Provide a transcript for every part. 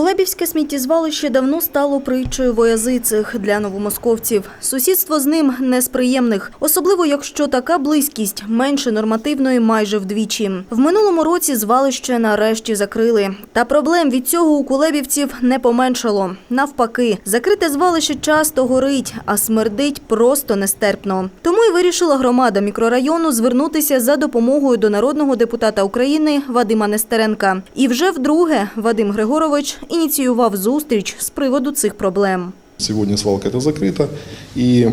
Кулебівське сміттєзвалище давно стало притчою воязицих для новомосковців. Сусідство з ним не з приємних, особливо якщо така близькість менше нормативної майже вдвічі. В минулому році звалище нарешті закрили. Та проблем від цього у кулебівців не поменшало. Навпаки, закрите звалище часто горить, а смердить просто нестерпно. Тому й вирішила громада мікрорайону звернутися за допомогою до народного депутата України Вадима Нестеренка. І вже вдруге Вадим Григорович ініціював зустріч з приводу цих проблем. Сегодня свалка это закрыта, и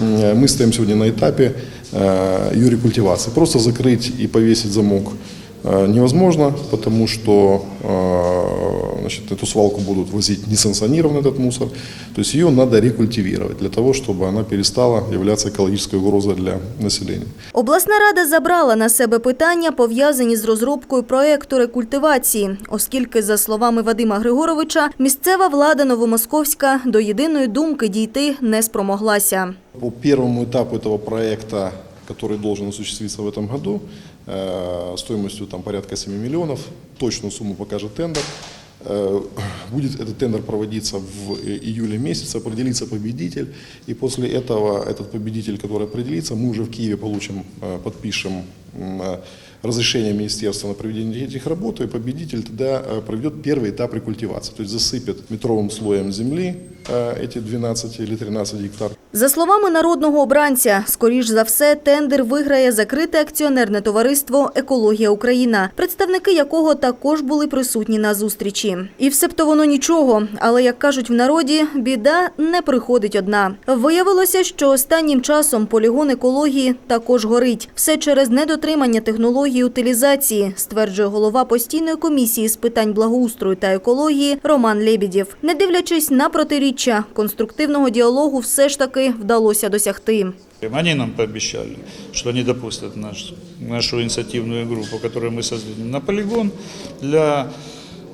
э, мы стоим сегодня на этапе э, ее рекультивации. Просто закрыть и повесить замок э, невозможно, потому что э, значит, эту свалку будут возить несанкционированный этот мусор. То есть ее надо рекультивировать для того, чтобы она перестала являться экологической угрозой для населения. Обласна рада забрала на себе питання, пов'язані з розробкою проекту рекультивації, оскільки, за словами Вадима Григоровича, місцева влада Новомосковська до єдиної думки дійти не спромоглася. По первому этапу этого проекта, который должен осуществиться в этом году, э, стоимостью там порядка 7 миллионов, точную сумму покажет тендер. Э, Будет этот тендер проводиться в э, июле месяце, определится победитель, и после этого этот победитель, который определится, мы уже в Киеве получим, э, подпишем м, э, разрешение министерства на проведение этих работ, и победитель тогда э, проведет первый этап рекультивации, то есть засыпет метровым слоем земли э, эти 12 или 13 гектар. За словами народного обранця, скоріш за все, тендер виграє закрите акціонерне товариство «Екологія Україна», представники якого також були присутні на зустрічі. І все-то воно нічого, але, як кажуть в народі, біда не приходить одна. Виявилося, що останнім часом полігон екології також горить. Все через недотримання технології утилізації, стверджує голова постійної комісії з питань благоустрою та екології Роман Лебідєв. Не дивлячись на протиріччя, конструктивного діалогу все ж таки вдалося досягти. Они нам пообещали, что они допустят наш, нашу инициативную группу, которую мы создадим, на полигон для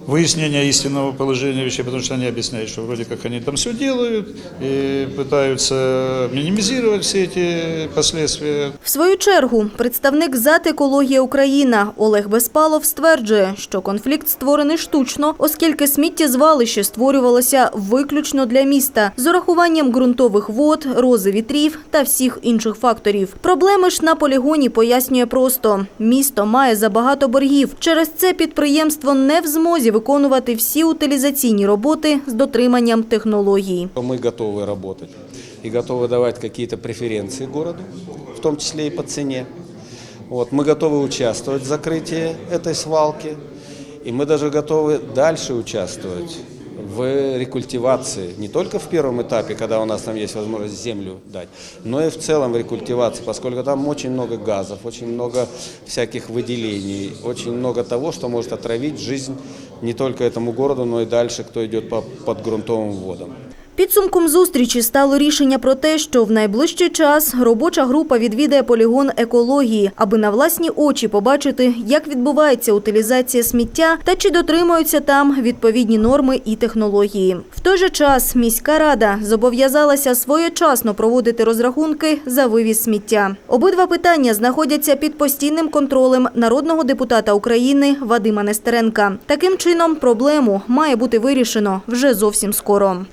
выяснения истинного положения вещей, потому что они объясняют, что вроде как они там все делают и пытаются минимизировать все эти последствия. В свою чергу представник ЗАТ «Екологія Україна» Олег Безпалов стверджує, що конфлікт створений штучно, оскільки сміттєзвалище створювалося виключно для міста з урахуванням ґрунтових вод, рози вітрів та всіх інших факторів. Проблеми ж на полігоні пояснює просто. Місто має забагато боргів. Через це підприємство не в змозі виконувати всі утилізаційні роботи з дотриманням технологій. Мы готовы работать и готовы давать какие-то преференции городу, в том числе и по цене. Вот, мы готовы участвовать в закрытии этой свалки, и мы даже готовы дальше участвовать в рекультивации, не только в первом этапе, когда у нас там есть возможность землю дать, но и в целом в рекультивации, поскольку там очень много газов, очень много всяких выделений, очень много того, что может отравить жизнь не только этому городу, но и дальше, кто идет по подгрунтовым водам. Підсумком зустрічі стало рішення про те, що в найближчий час робоча група відвідає полігон екології, аби на власні очі побачити, як відбувається утилізація сміття та чи дотримуються там відповідні норми і технології. В той же час міська рада зобов'язалася своєчасно проводити розрахунки за вивіз сміття. Обидва питання знаходяться під постійним контролем народного депутата України Вадима Нестеренка. Таким чином, проблему має бути вирішено вже зовсім скоро.